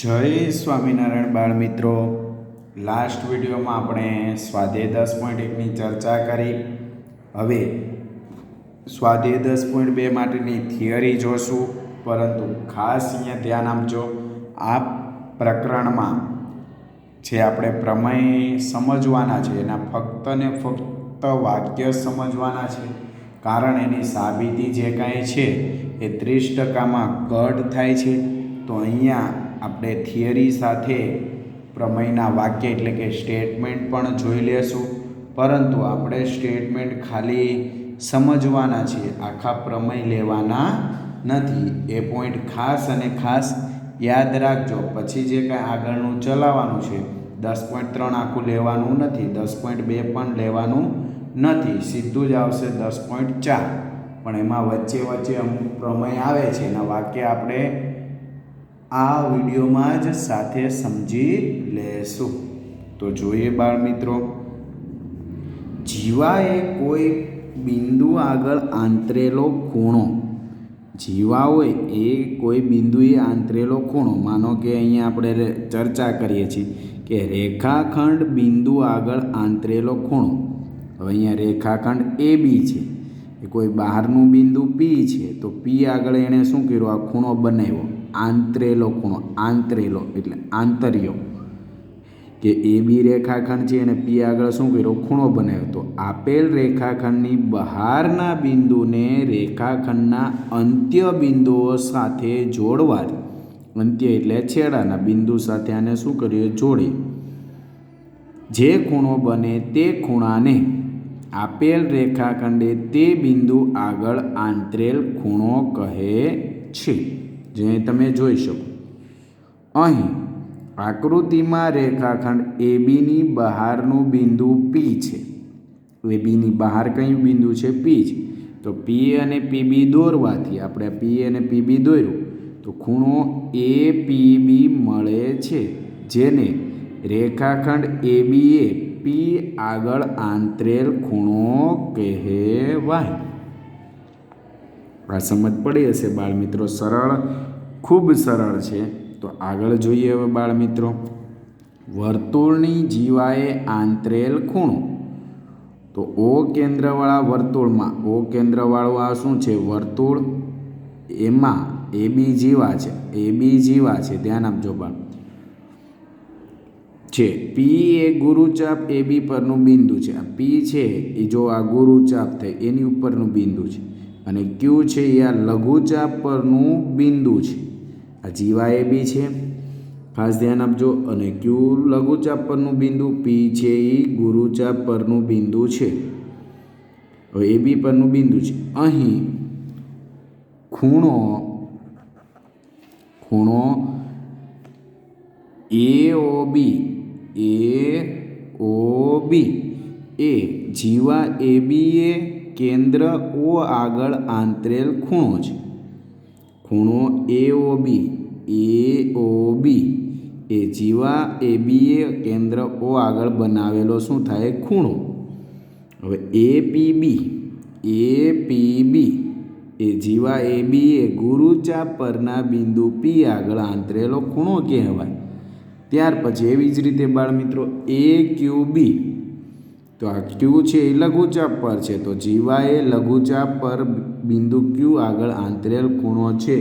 જય સ્વામિનારાયણ બાળ મિત્રો. લાસ્ટ વિડીયોમાં આપણે સ્વાધ્યાય દસ પોઈન્ટ એકની ચર્ચા કરી. હવે સ્વાધ્યાય દસ પોઈન્ટ બે માટેની થિયરી જોશું, પરંતુ ખાસ અહીંયા ધ્યાન આપજો. આ પ્રકરણમાં જે આપણે પ્રમેય સમજવાના છે, એના ફક્ત ને ફક્ત વાક્ય સમજવાના છે, કારણ એની સાબિતી જે કાંઈ છે, એ ત્રીસ ટકામાં કટ થાય છે. તો અહીંયા આપણે થિયરી સાથે પ્રમેયના વાક્ય એટલે કે સ્ટેટમેન્ટ પણ જોઈ લેશું. પરંતુ આપણે સ્ટેટમેન્ટ ખાલી સમજવાના છીએ. આખા પ્રમેય લેવાના નથી. એ પોઈન્ટ ખાસ અને ખાસ યાદ રાખજો. પછી જે કાંઈ આગળનું ચલાવવાનું છે, દસ પોઈન્ટ ત્રણ આખું લેવાનું નથી. દસ પોઈન્ટ બે પણ લેવાનું નથી. સીધું જ આવશે દસ પોઈન્ટ ચાર. પણ એમાં વચ્ચે વચ્ચે અમુક પ્રમેય આવે છે. એના વાક્ય આપણે આ વિડીયોમાં જ સાથે સમજી લેશું. તો જોઈએ બાળ મિત્રો. જીવાએ કોઈ બિંદુ આગળ આંતરેલો ખૂણો. જીવા હોય એ કોઈ બિંદુએ આંતરેલો ખૂણો. માનો કે અહીંયા આપણે ચર્ચા કરીએ છીએ કે રેખાખંડ બિંદુ આગળ આંતરેલો ખૂણો. હવે અહીંયા રેખાખંડ એ બી છે. એ કોઈ બહારનું બિંદુ પી છે. તો પી આગળ એણે શું કર્યું? આ ખૂણો બનાવ્યો. આંતરેલો ખૂણો આંતરેલો એટલે આંતરિયો. કે એ બી રેખાખંડ છે અને પી આગળ શું કર્યો? ખૂણો બનાવ્યો તો આપેલ રેખાખંડની બહારના બિંદુને રેખાખંડના અંત્ય બિંદુઓ સાથે જોડવાથી અંત્ય એટલે છેડાના બિંદુ સાથે આને શું કર્યું જોડી. જે ખૂણો બને તે ખૂણાને આપેલ રેખાખંડે તે બિંદુ આગળ આંતરેલ ખૂણો કહે છે. જે તમે જોઈ શકો. અહીં આકૃતિમાં રેખાખંડ એબીની બહારનું બિંદુ પી છે. એ બીની બહાર કયું બિંદુ છે? પી છે તો પી અને પીબી દોરવાથી આપણે પી અને પીબી દોર્યું. તો ખૂણો એ પીબી મળે છે, જેને રેખાખંડ એબીએ પી આગળ આંતરેલ ખૂણો કહેવાય. આ સમજ પડી હશે બાળ મિત્રો, સરળ, ખૂબ સરળ છે. તો આગળ જોઈએ હવે બાળ મિત્રો. વર્તુળની જીવાએ આંતરેલ ખૂણો. તો ઓ કેન્દ્રવાળા વર્તુળમાં, ઓ કેન્દ્રવાળું આ શું છે? વર્તુળ. એમાં એ બી જીવા છે, એ બી જીવા છે. ધ્યાન આપજો બાળ. છે, પી એ ગુરુચાપ એ બી પરનું બિંદુ છે. પી છે, એ જો આ ગુરુચાપ થાય, એની ઉપરનું બિંદુ છે. અને ક્યુ છે એ આ લઘુચાપ પરનું બિંદુ છે. આ જીવા એ બી છે. ખાસ ધ્યાન આપજો. અને ક્યુ લઘુચાપ પરનું બિંદુ? પી છે એ ગુરુચાપ પરનું બિંદુ છે. એ બી પરનું બિંદુ છે. અહીં ખૂણો ખૂણો એ ઓ બી, એ ઓ બી, એ જીવા એ બી એ કેન્દ્ર ઓ આગળ આંતરેલ ખૂણો છે. ખૂણો એ ઓ બી એ ઓ બી એ જીવા એ બી એ કેન્દ્ર ઓ આગળ બનાવેલો શું થાય? ખૂણો. હવે એ પી બી એ પી બી એ જીવા એ બી એ ગુરુચાપ પરના બિંદુ પી આગળ આંતરેલો ખૂણો કહેવાય. ત્યાર પછી એવી જ રીતે બાળમિત્રો એ ક્યુ બી તો આ ક્યુ છે એ લઘુચાપ પર છે. તો જીવા એ લઘુચાપ પર બિંદુ ક્યુ આગળ આંતરેલ ખૂણો છે.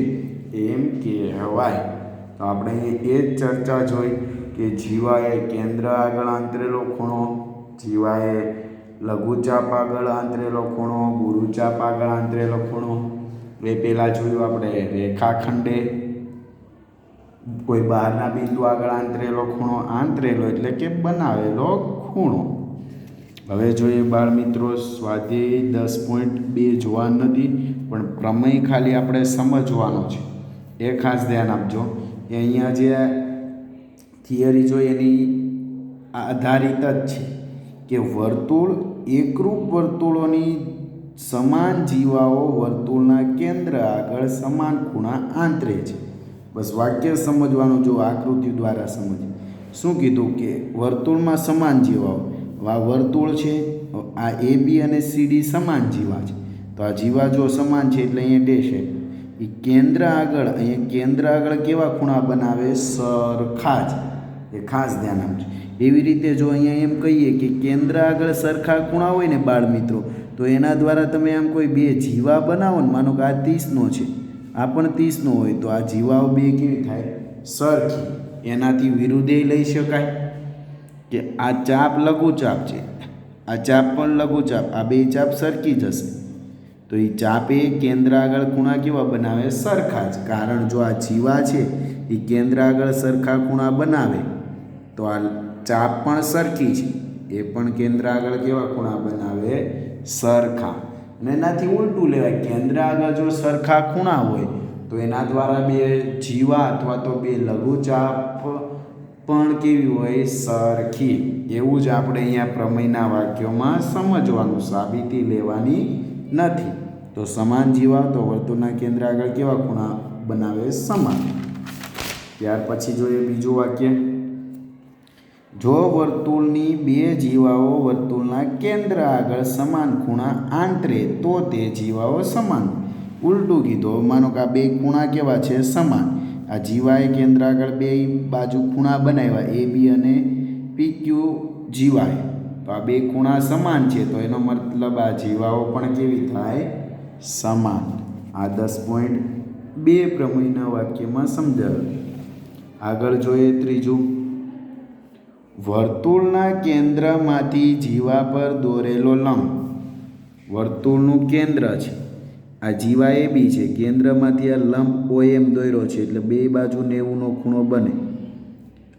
એમ કહેવાય. તો આપણે એ જ ચર્ચા જોઈ કે જીવાએ કેન્દ્ર આગળ આંતરેલો ખૂણો, જીવાએ લઘુચાપ આગળ આંતરેલો ખૂણો, ગુરુચાપ આગળ આંતરેલો ખૂણો. એ પહેલાં જોયું આપણે રેખાખંડે. કોઈ બહારના બિંદુ આગળ આંતરેલો ખૂણો, આંતરેલો એટલે કે બનાવેલો ખૂણો. હવે જોઈએ બાળ મિત્રો સ્વાધ્યાય દસ પોઈન્ટ બે જોવા નથી, પણ પ્રમેય ખાલી આપણે સમજવાનો છે. એ ખાસ ધ્યાન આપજો. એ અહીંયા જે થિયરી જોઈએ એની આધારિત જ છે કે વર્તુળ એકરૂપ વર્તુળોની સમાન જીવાઓ વર્તુળના કેન્દ્ર આગળ સમાન ખૂણા આંતરે છે. બસ વાક્ય સમજવાનું જો આકૃતિ દ્વારા સમજ શું કીધું કે વર્તુળમાં સમાન જીવાઓ? આ વર્તુળ છે, આ એ બી અને સી ડી સમાન જીવા છે. તો આ જીવા જો સમાન છે એટલે અહીંયા ડેશ. એ કેન્દ્ર આગળ, અહીંયા કેન્દ્ર આગળ કેવા ખૂણા બનાવે? સરખા જ. એ ખાસ ધ્યાન આપજો. એવી રીતે જો અહીંયા એમ કહીએ કે કેન્દ્ર આગળ સરખા ખૂણા હોય ને બાળ મિત્રો, તો એના દ્વારા તમે આમ કોઈ બે જીવા બનાવો ને, માનો કે આ ત્રીસનો છે. આ પણ ત્રીસનો હોય, તો આ જીવાઓ બે કેવી થાય? સરખી. એનાથી વિરુદ્ધે લઈ શકાય. કે આ ચાપ લઘુચાપ છે. આ ચાપ પણ લઘુચાપ, આ બે ચાપ સરખી જશે તો એ ચાપે કેન્દ્ર આગળ ખૂણા કેવા બનાવે? સરખા જ. કારણ જો આ જીવા છે એ કેન્દ્ર આગળ સરખા ખૂણા બનાવે, તો આ ચાપ પણ સરખી છે. એ પણ કેન્દ્ર આગળ કેવા ખૂણા બનાવે? સરખા. અને એનાથી ઉલટું લેવાય, કેન્દ્ર આગળ જો સરખા ખૂણા હોય, તો એના દ્વારા બે જીવા અથવા તો બે લઘુચાપ પણ કેવી હોય સરખી. એવું જ આપણે અહીંયા પ્રમેયના વાક્યોમાં સમજવાનું, સાબિતી લેવાની નથી. તો સમાન જીવા, તો વર્તુળના કેન્દ્ર આગળ કેવા ખૂણા બનાવે? સમાન. ત્યાર પછી જોઈએ બીજું વાક્ય. જો વર્તુળની બે જીવાઓ વર્તુળના કેન્દ્ર આગળ સમાન ખૂણા આંતરે, તો તે જીવાઓ સમાન. ઉલટું કીધું. માનો કે આ બે ખૂણા કેવા છે? સમાન. આ જીવાય કેન્દ્ર આગળ બે બાજુ ખૂણા બનાવ્યા, એ, બી અને પી, ક્યુ, જીવાય. તો આ બે ખૂણા સમાન છે, તો એનો મતલબ આ જીવાઓ પણ કેવી થાય? સમાન. આ દસ પોઈન્ટ બે પ્રમેયના વાક્યમાં સમજાવ્યું. આગળ જોઈએ ત્રીજું. વર્તુળના કેન્દ્રમાંથી જીવા પર દોરેલો લંબ. વર્તુળનું કેન્દ્ર છે. આ જીવા એ બી છે, કેન્દ્રમાંથી આ લંબ ઓ એમ દોર્યો છે, એટલે બે બાજુ નેવુંનો ખૂણો બને.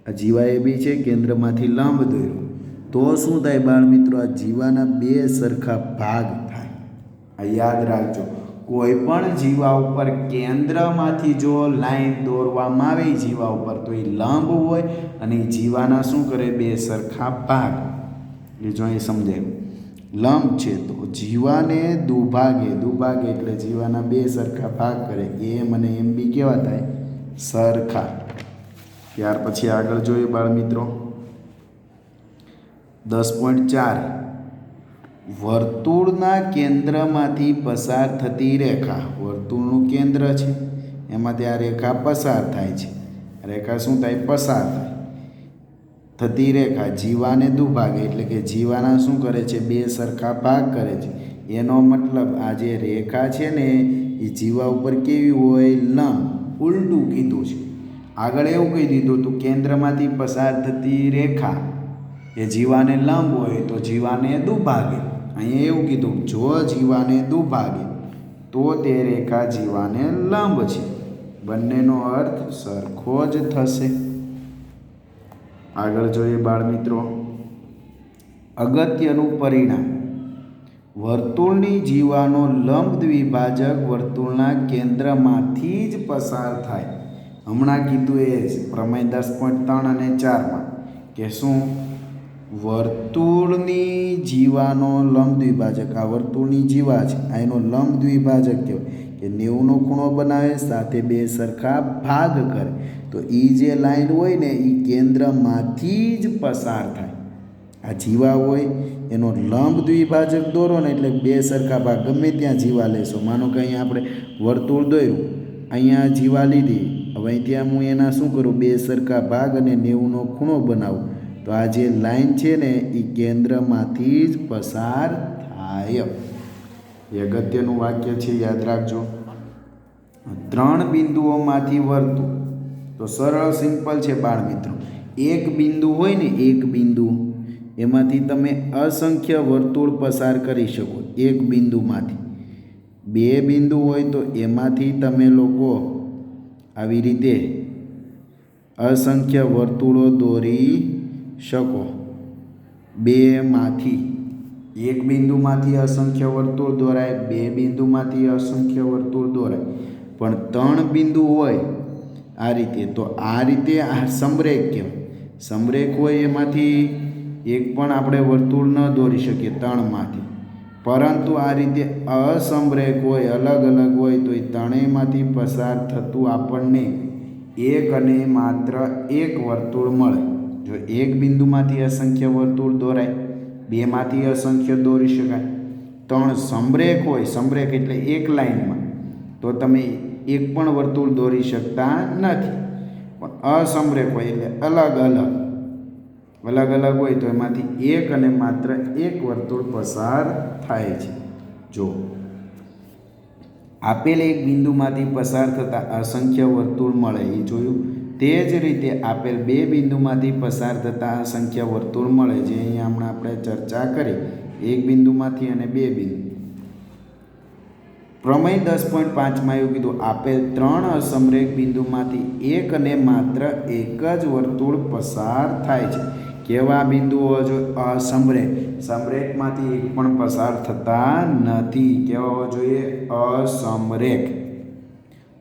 આ જીવા એ બી છે, કેન્દ્રમાંથી લંબ દોર્યો. તો શું થાય બાળ મિત્રો, આ જીવાના બે સરખા ભાગ થાય. આ યાદ રાખજો, કોઈ પણ જીવા ઉપર કેન્દ્રમાંથી જો લાઈન દોરવામાં આવે જીવા ઉપર, તો એ લંબ હોય અને જીવાના શું કરે, બે સરખા ભાગ. એ જો અહીં સમજાયું. લંબ છે તો જીવાને દુભાગે દુભાગે એટલે જીવાના બે સરખા ભાગ કરે. એમ અને એમ બી કેવા થાય? સરખા. ત્યાર પછી આગળ જોઈએ બાળ મિત્રો. દસ પોઈન્ટ ચાર. વર્તુળના કેન્દ્રમાંથી પસાર થતી રેખા. વર્તુળનું કેન્દ્ર છે. એમાંથી આ રેખા પસાર થાય છે. રેખા શું થાય? પસાર થાય. થતી રેખા જીવાને દુભાગે એટલે કે જીવાના શું કરે છે? બે સરખા ભાગ કરે છે. એનો મતલબ આ જે રેખા છે ને, એ જીવા ઉપર કેવી હોય? લંબ. ઉલટું કીધું છે. આગળ એવું કહી દીધું તું કેન્દ્રમાંથી પસાર થતી રેખા, એ જીવાને લંબ હોય તો જીવાને દુભાગે. અહીંયા એવું કીધું, જો જીવાને દુભાગે, તો તે રેખા જીવાને લંબ છે. બંનેનો અર્થ સરખો જ થશે. આગળ જોઈએ બાળ મિત્રો. અગત્યનું પરિણામ. વર્તુળની જીવાનો લંબ દ્વિભાજક વર્તુળના કેન્દ્રમાંથી જ પસાર થાય. હમણાં કીધું એ જ પ્રમેય દસ પોઈન્ટ ત્રણ અને ચારમાં કે શું? વર્તુળની જીવાનો લંબ દ્વિભાજક. આ વર્તુળની જીવા છે. આ એનો લંબ દ્વિભાજક કહેવાય. કે નેવુંનો ખૂણો બનાવે, સાથે બે સરખા ભાગ કરે. તો એ જે લાઈન હોય ને એ કેન્દ્રમાંથી જ પસાર થાય. આ જીવા હોય, એનો લંબ દ્વિભાજક દોરો ને એટલે બે સરખા ભાગ, ગમે ત્યાં જીવા લેશો. માનો કે અહીંયા આપણે વર્તુળ દોર્યું, અહીંયા જીવા લીધી. હવે ત્યાં હું એના શું કરું? બે સરખા ભાગ અને નેવુંનો ખૂણો બનાવું. તો આ જે લાઈન છે ને એ કેન્દ્રમાંથી જ પસાર થાય. એ અગત્યનું વાક્ય છે, યાદ રાખજો. ત્રણ બિંદુઓમાંથી વર્તુળ. તો સરળ, સિમ્પલ છે બાળ મિત્રો. એક બિંદુ હોય ને એક બિંદુ, એમાંથી તમે અસંખ્ય વર્તુળ પસાર કરી શકો એક બિંદુમાંથી. બે બિંદુ હોય તો એમાંથી તમે લોકો આવી રીતે અસંખ્ય વર્તુળો દોરી શકો. બેમાંથી એક બિંદુમાંથી અસંખ્ય વર્તુળ દોરાય, બે બિંદુમાંથી અસંખ્ય વર્તુળ દોરાય. પણ ત્રણ બિંદુ હોય આ રીતે. તો આ રીતે આ સમરેખ કહેવાય. સમરેખ હોય એમાંથી એક પણ આપણે વર્તુળ ન દોરી શકીએ ત્રણમાંથી પરંતુ આ રીતે અસમરેખ હોય, અલગ અલગ હોય, તો એ ત્રણેયમાંથી પસાર થતું આપણને એક અને માત્ર એક વર્તુળ મળે. જો એક બિંદુમાંથી અસંખ્ય વર્તુળ દોરાય, બેમાંથી અસંખ્ય દોરી શકાય. ત્રણ સમરેખ હોય સમરેખ એટલે એક લાઈનમાં તો તમે એક પણ વર્તુળ દોરી શકતા નથી. પણ અસમરેખ હોય એટલે અલગ અલગ. અલગ અલગ હોય તો એમાંથી એક અને માત્ર એક વર્તુળ પસાર થાય છે. જો આપેલ એક બિંદુમાંથી પસાર થતા અસંખ્ય વર્તુળ મળે, એ જોયું. તે જ રીતે આપેલ બે બિંદુમાંથી પસાર થતા અસંખ્ય વર્તુળ મળે, જે અહીંયા હમણાં આપણે ચર્ચા કરી. એક બિંદુમાંથી અને બે બિંદુ. પ્રમેય દસ પોઈન્ટ પાંચમાં એવું કીધું, આપેલ ત્રણ અસમરેખ બિંદુમાંથી એક અને માત્ર એક જ વર્તુળ પસાર થાય છે. કેવા બિંદુઓ જો અસમરેખ. સમરેખમાંથી એક પણ પસાર થતા નથી. કેવા હોવા જોઈએ? અસમરેખ.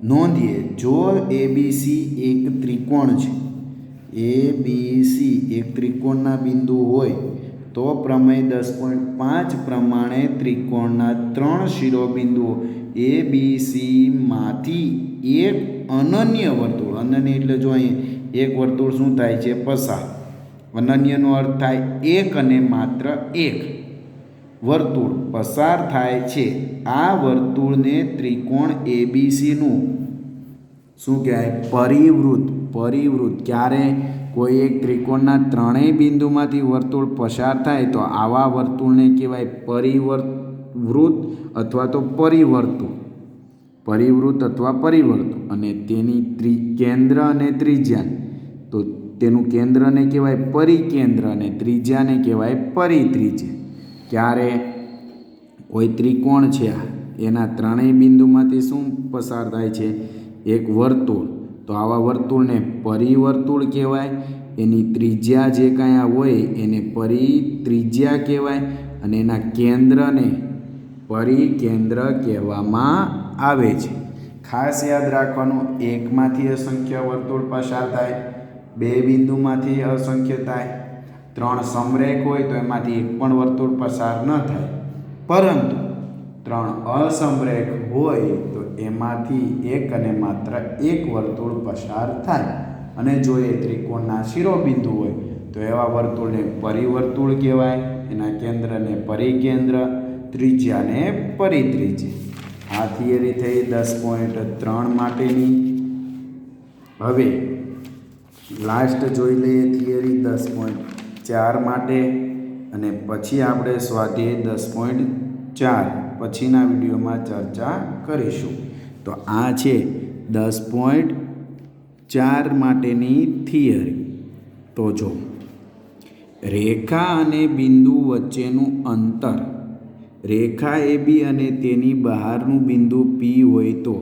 નોંધીએ, જો એ બી સી એક ત્રિકોણ છે એ બી સી એક ત્રિકોણના બિંદુ હોય તો પ્રમેય દસ પોઈન્ટ પાંચ પ્રમાણે ત્રિકોણના ત્રણ શિરોબિંદુઓ એ, બી સીમાંથી એક અનન્ય વર્તુળ. અનન્ય એટલે જો અહીં એક વર્તુળ શું થાય છે? પસાર. અનન્યનો અર્થ થાય એક અને માત્ર એક. વર્તુળ પસાર થાય છે. આ વર્તુળને ત્રિકોણ એબીસીનું શું કહેવાય? પરિવૃત પરિવૃત ક્યારે? કોઈ એક ત્રિકોણના ત્રણેય બિંદુમાંથી વર્તુળ પસાર થાય તો આવા વર્તુળને કહેવાય પરિવર્ત અથવા તો પરિવર્તુળ. પરિવૃત અથવા પરિવર્તુળ અને તેની ત્રિ કેન્દ્ર અને ત્રિજ્યા. તો તેનું કેન્દ્રને કહેવાય પરિકેન્દ્ર અને ત્રિજ્યાને કહેવાય પરિત્રિજ્યા. ક્યારે? કોઈ ત્રિકોણ છે એના ત્રણેય બિંદુમાંથી શું પસાર થાય છે? એક વર્તુળ. તો આવા વર્તુળને પરિવર્તુળ કહેવાય. એની ત્રિજ્યા જે કાંઈ હોય એને પરિત્રિજ્યા કહેવાય અને એના કેન્દ્રને પરિકેન્દ્ર કહેવામાં આવે છે. ખાસ યાદ રાખવાનું, એકમાંથી અસંખ્ય વર્તુળ પસાર થાય, બે બિંદુમાંથી અસંખ્ય થાય, ત્રણ સમરેખ હોય તો એમાંથી એક પણ વર્તુળ પસાર ન થાય. પરંતુ ત્રણ અસમરેખ હોય તો એમાંથી એક અને માત્ર એક વર્તુળ પસાર થાય. અને જો એ ત્રિકોણના શિરોબિંદુ હોય, તો એવા વર્તુળને પરિવર્તુળ કહેવાય. એના કેન્દ્રને પરિકેન્દ્ર, ત્રિજ્યાને પરિત્રિજ્યા. આ થિયરી થઈ દસ પોઈન્ટ ત્રણ માટેની. હવે લાસ્ટ જોઈ લઈએ થિયરી દસ પોઈન્ટ ચાર માટે. અને પછી આપણે સ્વાધ્યાય દસ પોઈન્ટ ચાર. પછીના વિડીયોમાં ચર્ચા કરીશું. તો આ છે દસ પોઈન્ટ ચાર માટેની થિયરી. તો જો, રેખા અને બિંદુ વચ્ચેનું અંતર, રેખા એ બી અને તેની બહારનું બિંદુ પી હોય તો,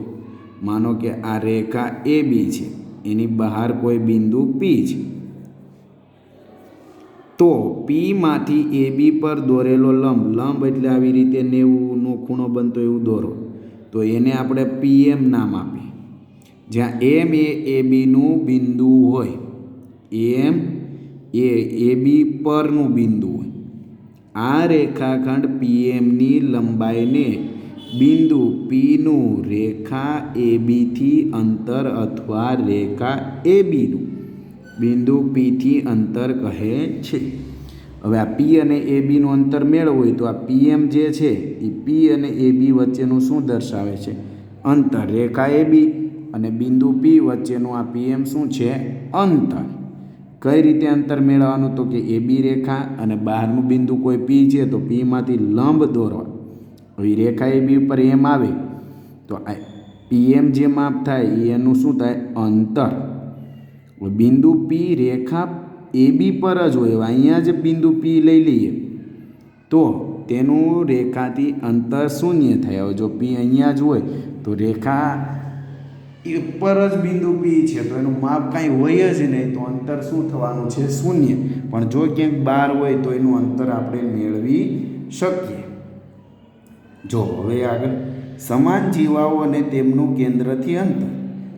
માનો કે આ રેખા એ બી છે, એની બહાર કોઈ બિંદુ પી છે. તો પીમાંથી એ બી પર દોરેલો લંબ લંબ એટલે આવી રીતે નેવુંનો ખૂણો બનતો એવું દોરો. તો એને આપણે પીએમ નામ આપીએ. જ્યાં એમ એ એ બીનું બિંદુ હોય. એમ એ એ બી પરનું બિંદુ હોય. આ રેખાખંડ પીએમની લંબાઈને બિંદુ પીનું રેખા એ બીથી અંતર અથવા રેખા એ બીનું. બિંદુ પીથી અંતર કહે છે. હવે આ પી અને એ બીનું અંતર મેળવવું હોય તો આ પીએમ જે છે એ પી અને એ બી વચ્ચેનું શું દર્શાવે છે? અંતર. રેખા એ બી અને બિંદુ પી વચ્ચેનું આ પીએમ શું છે? અંતર. કઈ રીતે અંતર મેળવવાનું? તો કે એ બી રેખા અને બહારનું બિંદુ કોઈ પી છે, તો પીમાંથી લંબ દોરવા હવે રેખા એ બી ઉપર એમ આવે, તો આ પીએમ જે માપ થાય એનું શું થાય? અંતર. બિંદુ પી રેખા એ બી પર જ હોય. અહીંયા જ બિંદુ પી લઈ લઈએ. તો તેનું રેખાથી અંતર શૂન્ય થાય. જો પી અહીંયા જ હોય, તો રેખા ઉપર જ બિંદુ પી છે. તો એનું માપ કાંઈ હોય જ નહીં, તો અંતર શું થવાનું છે? શૂન્ય. પણ જો ક્યાંક બહાર હોય, તો એનું અંતર આપણે મેળવી શકીએ. જો હવે આગળ. સમાન જીવાઓ અને તેમનું કેન્દ્રથી અંતર.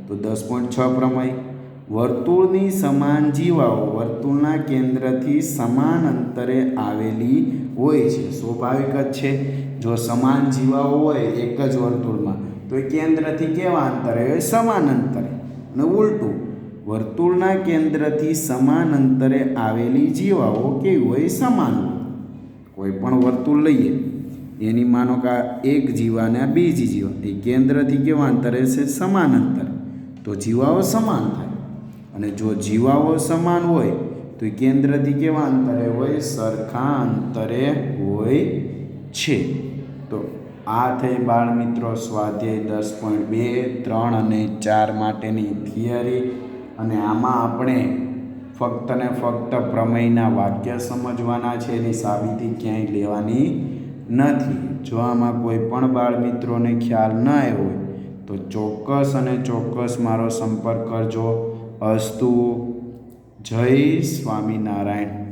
તો દસ પોઈન્ટ છ પ્રમાણે. વર્તુળની સમાન જીવાઓ વર્તુળના કેન્દ્રથી સમાન અંતરે આવેલી હોય છે. સ્વાભાવિક જ છે. જો સમાન જીવાઓ હોય એક જ વર્તુળમાં, તો એ કેન્દ્રથી કેવા અંતરે હોય? સમાન અંતરે. અને ઉલટું, વર્તુળના કેન્દ્રથી સમાન અંતરે આવેલી જીવાઓ કેવી હોય? સમાન કોઈ પણ વર્તુળ લઈએ. એની માનો કે આ એક જીવા અને આ બીજી જીવા, એ કેન્દ્રથી કેવા અંતરે છે? સમાન અંતર. તો જીવાઓ સમાન થાય. અને જો જીવાઓ સમાન હોય, તો એ કેન્દ્રથી કેવા અંતરે હોય? સરખા અંતરે હોય છે. તો આ થઈ બાળ મિત્રો સ્વાધ્યાય દસ પોઈન્ટ બે, ત્રણ અને ચાર માટેની થિયરી. અને આમાં આપણે ફક્ત ને ફક્ત પ્રમેયના વાક્ય સમજવાના છે, એની સાબિતી ક્યાંય લેવાની નથી. જો આમાં કોઈ પણ બાળ મિત્રોને ખ્યાલ ન આવ્યો હોય, તો ચોક્કસ અને ચોક્કસ મારો સંપર્ક કરજો. અસ્તુ જય સ્વામિનારાયણ.